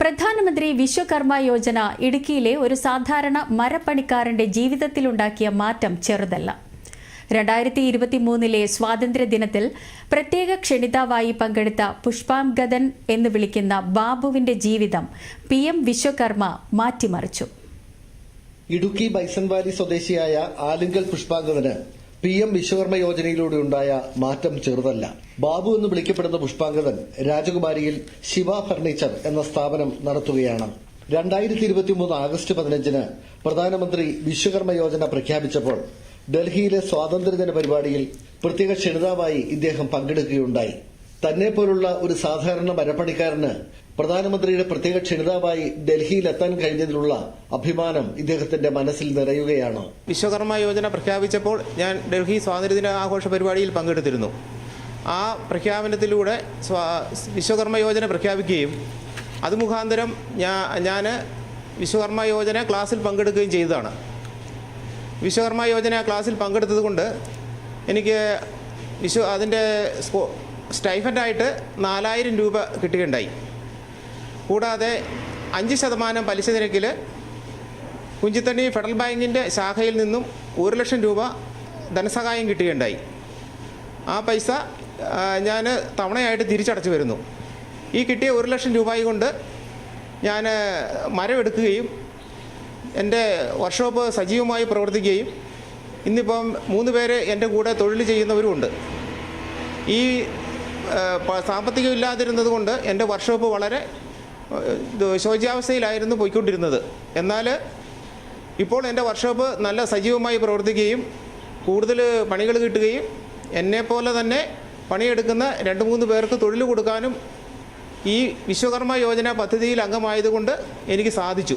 പ്രധാനമന്ത്രി വിശ്വകർമ്മ യോജന ഇടുക്കിയിലെ ഒരു സാധാരണ മരപ്പണിക്കാരന്റെ ജീവിതത്തിലുണ്ടാക്കിയ മാറ്റം ചെറുതല്ല. രണ്ടായിരത്തി ഇരുപത്തി മൂന്നിലെ സ്വാതന്ത്ര്യദിനത്തിൽ പ്രത്യേക ക്ഷണിതാവായി പങ്കെടുത്ത പുഷ്പാംഗതൻ എന്ന് വിളിക്കുന്ന ബാബുവിന്റെ ജീവിതം പി എം വിശ്വകർമ്മ മാറ്റിമറിച്ചു. ഇടുക്കി ബൈസൻവാലി സ്വദേശിയായ ആലിംഗൽ പുഷ്പാങ്കദന് പി എം വിശ്വകർമ്മ യോജനയിലൂടെ ഉണ്ടായ മാറ്റം ചെറുതല്ല. ബാബു എന്ന് വിളിക്കപ്പെടുന്ന പുഷ്പാങ്കതൻ രാജകുമാരിയിൽ ശിവ ഫർണിച്ചർ എന്ന സ്ഥാപനം നടത്തുകയാണ്. രണ്ടായിരത്തി ഇരുപത്തിമൂന്ന് ആഗസ്റ്റ് പതിനഞ്ചിന് പ്രധാനമന്ത്രി വിശ്വകർമ്മ യോജന പ്രഖ്യാപിച്ചപ്പോൾ ഡൽഹിയിലെ സ്വാതന്ത്ര്യദിന പരിപാടിയിൽ പ്രത്യേക ക്ഷണിതാവായി ഇദ്ദേഹം പങ്കെടുക്കുകയുണ്ടായി. തന്നെ പോലുള്ള ഒരു സാധാരണ മരപ്പണിക്കാരന് പ്രധാനമന്ത്രിയുടെ പ്രത്യേക ക്ഷണിതാവായി ഡൽഹിയിലെത്താൻ കഴിഞ്ഞതിലുള്ള അഭിമാനം ഇദ്ദേഹത്തിന്റെ മനസ്സിൽ നിറയുകയാണ്. വിശ്വകർമ്മ യോജന പ്രഖ്യാപിച്ചപ്പോൾ ഞാൻ ഡൽഹി സ്വാതന്ത്ര്യദിന ആഘോഷ പരിപാടിയിൽ പങ്കെടുത്തിരുന്നു. ആ പ്രഖ്യാപനത്തിലൂടെ വിശ്വകർമ്മ യോജന പ്രഖ്യാപിക്കുകയും അത് മുഖാന്തരം ഞാൻ വിശ്വകർമ്മ യോജന ക്ലാസ്സിൽ പങ്കെടുക്കുകയും ചെയ്തതാണ്. വിശ്വകർമ്മ യോജന ക്ലാസ്സിൽ പങ്കെടുത്തത് കൊണ്ട് എനിക്ക് വിശ്വ അതിന്റെ സ്കോ സ്റ്റൈഫന്റായിട്ട് നാലായിരം രൂപ കിട്ടുകയുണ്ടായി. കൂടാതെ അഞ്ച് ശതമാനം പലിശ നിരക്കിൽ കുഞ്ചിത്തണ്ണി ഫെഡറൽ ബാങ്കിന്റെ ശാഖയിൽ നിന്നും ഒരു ലക്ഷം രൂപ ധനസഹായം കിട്ടുകയുണ്ടായി. ആ പൈസ ഞാൻ തവണയായിട്ട് തിരിച്ചടച്ചു വരുന്നു. ഈ കിട്ടിയ ഒരു ലക്ഷം രൂപ കൊണ്ട് ഞാൻ മരമെടുക്കുകയും എന്റെ വർക്ക്ഷോപ്പ് സജീവമായി പ്രവർത്തിക്കുകയും ഇന്നിപ്പം മൂന്ന് പേര് എന്റെ കൂടെ തൊഴിൽ ചെയ്യുന്നവരുമുണ്ട് ഈ സാമ്പത്തികം ഇല്ലാതിരുന്നത് കൊണ്ട് എന്റെ വർക്ക്ഷോപ്പ് വളരെ ശോച്യാവസ്ഥയിലായിരുന്നു പോയിക്കൊണ്ടിരുന്നത്. എന്നാൽ ഇപ്പോൾ എന്റെ വർക്ക്ഷോപ്പ് നല്ല സജീവമായി പ്രവർത്തിക്കുകയും കൂടുതൽ പണികൾ കിട്ടുകയും എന്നെപ്പോലെ തന്നെ പണിയെടുക്കുന്ന രണ്ട് മൂന്ന് പേർക്ക് തൊഴിൽ കൊടുക്കാനും ഈ വിശ്വകർമ്മ യോജന പദ്ധതിയിൽ അംഗമായതുകൊണ്ട് എനിക്ക് സാധിച്ചു.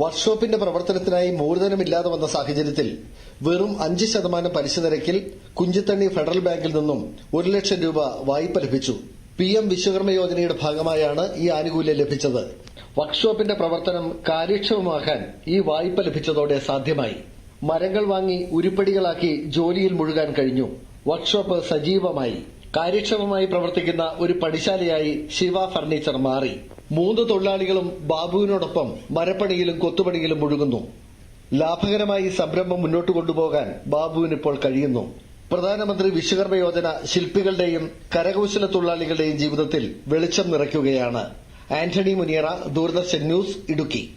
വർക്ക്ഷോപ്പിന്റെ പ്രവർത്തനത്തിനായി മൂലധനമില്ലാതെ വന്ന സാഹചര്യത്തിൽ വെറും അഞ്ച് ശതമാനം പലിശ നിരക്കിൽ കുഞ്ചിത്തണ്ണി ഫെഡറൽ ബാങ്കിൽ നിന്നും ഒരു ലക്ഷം രൂപ വായ്പ ലഭിച്ചു. പി എം വിശ്വകർമ്മ യോജനയുടെ ഭാഗമായാണ് ഈ ആനുകൂല്യം ലഭിച്ചത്. വർക്ക്ഷോപ്പിന്റെ പ്രവർത്തനം കാര്യക്ഷമമാക്കാൻ ഈ വായ്പ ലഭിച്ചതോടെ സാധ്യമായി. മരങ്ങൾ വാങ്ങി ഉരുപ്പടികളാക്കി ജോലിയിൽ മുഴുകാൻ കഴിഞ്ഞു. വർക്ക്ഷോപ്പ് സജീവമായി. കാര്യക്ഷമമായി പ്രവർത്തിക്കുന്ന ഒരു പണിശാലയായി ശിവ ഫർണിച്ചർ മാറി. മൂന്ന് തൊഴിലാളികളും ബാബുവിനോടൊപ്പം മരപ്പണിയിലും കൊത്തുപണിയിലും മുഴുകുന്നു. ലാഭകരമായി സംരംഭം മുന്നോട്ട് കൊണ്ടുപോകാൻ ബാബുവിന് ഇപ്പോൾ കഴിയുന്നു. പ്രധാനമന്ത്രി വിശ്വകർമ്മ യോജന ശില്പികളുടെയും കരകൌശല തൊഴിലാളികളുടെയും ജീവിതത്തിൽ വെളിച്ചം നിറയ്ക്കുകയാണ്. ആന്റണി മുനിയറ ദൂരദർശൻ ന്യൂസ് ഇടുക്കി.